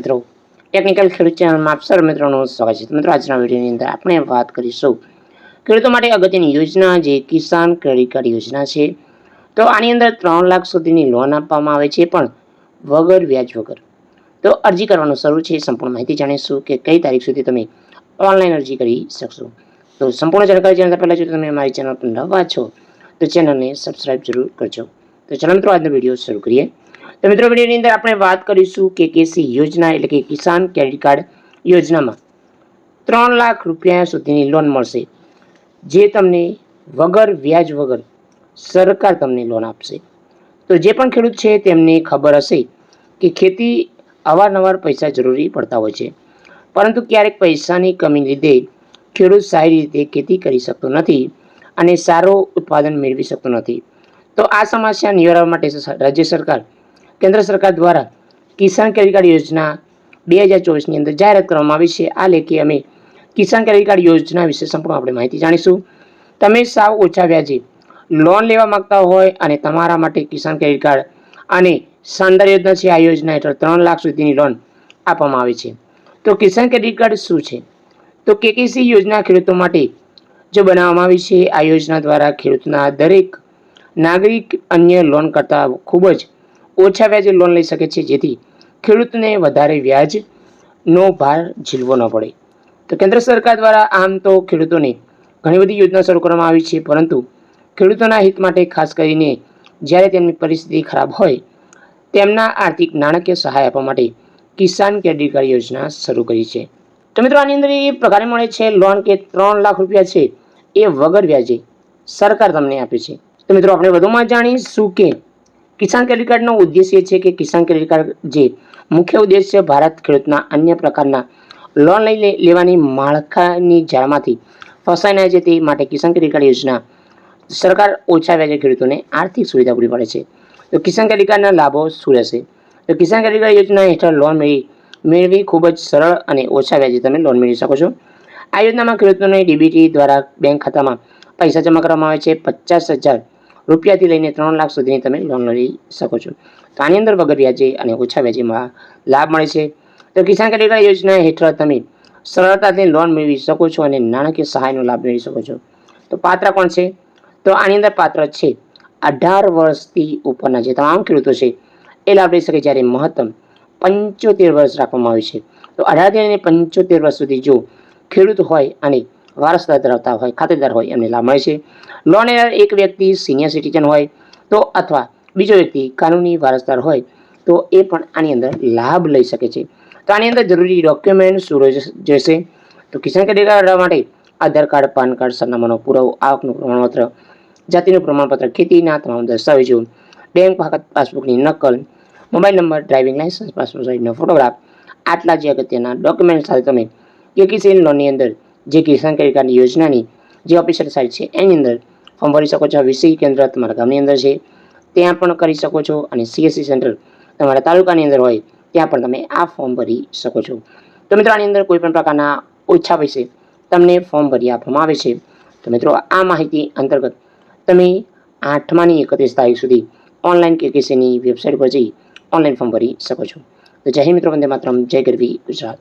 મિત્રો. ટેકનિકલ ખેડૂત ચેનલમાં આપ સર મિત્રોનું સ્વાગત છે. મિત્રો, આજના વિડીયોની અંદર આપણે વાત કરીશું ખેડૂતો માટે અગત્યની યોજના જે કિસાન ક્રેડિટ કાર્ડ યોજના છે. તો આની અંદર ત્રણ લાખ સુધીની લોન આપવામાં આવે છે, પણ વગર વ્યાજ વગર. તો અરજી કરવાનું શરૂ છે. સંપૂર્ણ માહિતી જાણીશું કે કઈ તારીખ સુધી તમે ઓનલાઈન અરજી કરી શકશો. તો સંપૂર્ણ જાણકારી જાણતા પહેલાં જો તમે અમારી ચેનલ પર નવા છો, તો ચેનલને સબસ્ક્રાઈબ જરૂર કરજો. તો ચાલો મિત્રો, આજનો વીડિયો શરૂ કરીએ. તો મિત્રો, વિડીયોની અંદર આપણે વાત કરીશું કે કેસી યોજના એટલે કે કિસાન ક્રેડિટ કાર્ડ યોજનામાં ત્રણ લાખ રૂપિયા સુધીની લોન મળશે, જે તમને વગર, વ્યાજ વગર સરકાર તમને લોન આપશે. તો જે પણ ખેડૂત છે, તેમને ખબર હશે કે ખેતી અવારનવાર પૈસા જરૂરી પડતા હોય છે. પરંતુ ક્યારેક પૈસાની કમી લીધે ખેડૂત સારી રીતે ખેતી કરી શકતો નથી અને સારો ઉત્પાદન મેળવી શકતો નથી. તો આ સમસ્યા નિવારવા માટે રાજ્ય સરકાર કેન્દ્ર સરકાર દ્વારા કિસાન ક્રેડિટ કાર્ડ યોજના બે હજાર ચોવીસની અંદર જાહેરાત કરવામાં આવી છે. આ લેખે અમે કિસાન ક્રેડિટ કાર્ડ યોજના વિશે સંપૂર્ણ આપણે માહિતી જાણીશું. તમે સાવ ઓછા વ્યાજે લોન લેવા માંગતા હોય અને તમારા માટે કિસાન ક્રેડિટ કાર્ડ અને શાનદાર યોજના છે. આ યોજના હેઠળ ત્રણ લાખ સુધીની લોન આપવામાં આવે છે. તો કિસાન ક્રેડિટ કાર્ડ શું છે? તો કેકેસી યોજના ખેડૂતો માટે જો બનાવવામાં આવી છે. આ યોજના દ્વારા ખેડૂતના દરેક નાગરિક અન્ય લોન કરતાં ખૂબ જ ઓછા વ્યાજે લોન લઈ શકે છે. જેથી ખેડૂતને વધારે વ્યાજનો ભાર ઝીલવો ન પડે. તો કેન્દ્ર સરકાર દ્વારા આમ તો ખેડૂતોને ઘણી બધી યોજના શરૂ કરવામાં આવી છે, પરંતુ ખેડૂતોના હિત માટે ખાસ કરીને જ્યારે તેમની પરિસ્થિતિ ખરાબ હોય, તેમના આર્થિક નાણાકીય સહાય આપવા માટે કિસાન ક્રેડિટ કાર્ડ યોજના શરૂ કરી છે. તો મિત્રો, આની અંદર એ પ્રકારે મળે છે લોન કે ત્રણ લાખ રૂપિયા છે, એ વગર વ્યાજે સરકાર તમને આપે છે. તો મિત્રો, આપણે વધુમાં જાણીશું કે કિસાન ક્રેડિટ કાર્ડનો ઉદ્દેશ્ય છે કે કિસાન ક્રેડિટ કાર્ડ જે મુખ્ય ઉદ્દેશ્ય ભારત ખેડૂતના અન્ય પ્રકારના લોન લઈ લેવાની માળખાની જાળમાંથી ફસાઈ ન જાય તે માટે કિસાન ક્રેડિટ કાર્ડ યોજના સરકાર ઓછા વ્યાજે ખેડૂતોને આર્થિક સુવિધા પૂરી પાડે છે. તો કિસાન ક્રેડિટ કાર્ડના લાભો શું રહેશે? તો કિસાન ક્રેડિટ કાર્ડ યોજના હેઠળ લોન મેળવી મેળવી ખૂબ જ સરળ અને ઓછા વ્યાજે તમે લોન મેળવી શકો છો. આ યોજનામાં ખેડૂતોને ડીબીટી દ્વારા બેંક ખાતામાં પૈસા જમા કરવામાં આવે છે. પચાસ હજાર રૂપિયાથી લઈને ત્રણ લાખ સુધીની તમે લોન લઈ શકો છો. તો આની અંદર વગર વ્યાજે અને ઓછા વ્યાજેમાં લાભ મળે છે. તો કિસાન ક્રેડિટ કાર્ડ યોજના હેઠળ તમે સરળતાથી લોન મેળવી શકો છો અને નાણાકીય સહાયનો લાભ મેળવી શકો છો. તો પાત્ર કોણ છે? તો આની અંદર પાત્ર છે અઢાર વર્ષથી ઉપરના જે તમામ ખેડૂતો છે, એ લાભ લઈ શકે જ્યારે મહત્તમ પંચોતેર વર્ષ રાખવામાં આવે છે. તો અઢારથી અને પંચોતેર વર્ષ સુધી જો ખેડૂત હોય અને વારસદાર ધરાવતા હોય, ખાતેદાર હોય, એમને લાભ મળે છે. લોન લેનાર એક વ્યક્તિ સિનિયર સિટીઝન હોય, તો અથવા બીજો વ્યક્તિ કાનૂની વારસદાર હોય, તો એ પણ આની અંદર લાભ લઈ શકે છે. તો આની અંદર જરૂરી ડોક્યુમેન્ટ શું જશે તો કિસાન ક્રેડિટ કાર્ડ માટે આધાર કાર્ડ, પાન કાર્ડ, સરનામાનો પુરાવો, આવકનું પ્રમાણપત્ર, જાતિનું પ્રમાણપત્ર, ખેતીના તમામ દસ્તાવેજો બેંક પાસબુકની નકલ mobile number driving license passport સાઇઝનો photograph આટલા જે અગત્યના ડોક્યુમેન્ટ સાથે તમે કેકીસીન લોનની અંદર જે કિસાન ક્રેડિટ કાર્ડની યોજનાની જે ઓફિશિયલ સાઇટ છે, એની અંદર ફોર્મ ભરી શકો છો. વીસી કેન્દ્ર તમારા ગામની અંદર છે. ત્યાં પણ કરી શકો છો અને સીએસસી સેન્ટર તમારા તાલુકાની અંદર હોય, ત્યાં પણ તમે આ ફોર્મ ભરી શકો છો. તો મિત્રો, આની અંદર કોઈપણ પ્રકારના ઓછા પૈસે તમને ફોર્મ ભરી આપવામાં આવે છે. તો મિત્રો, આ માહિતી અંતર્ગત તમે આઠમાની એકત્રીસ તારીખ સુધી ઓનલાઈન કેકેસીની વેબસાઇટ પર જઈ ઓનલાઈન ફોર્મ ભરી શકો છો. તો જય મિત્રો, વંદે માત્રમ. જય ગરવી ગુજરાત.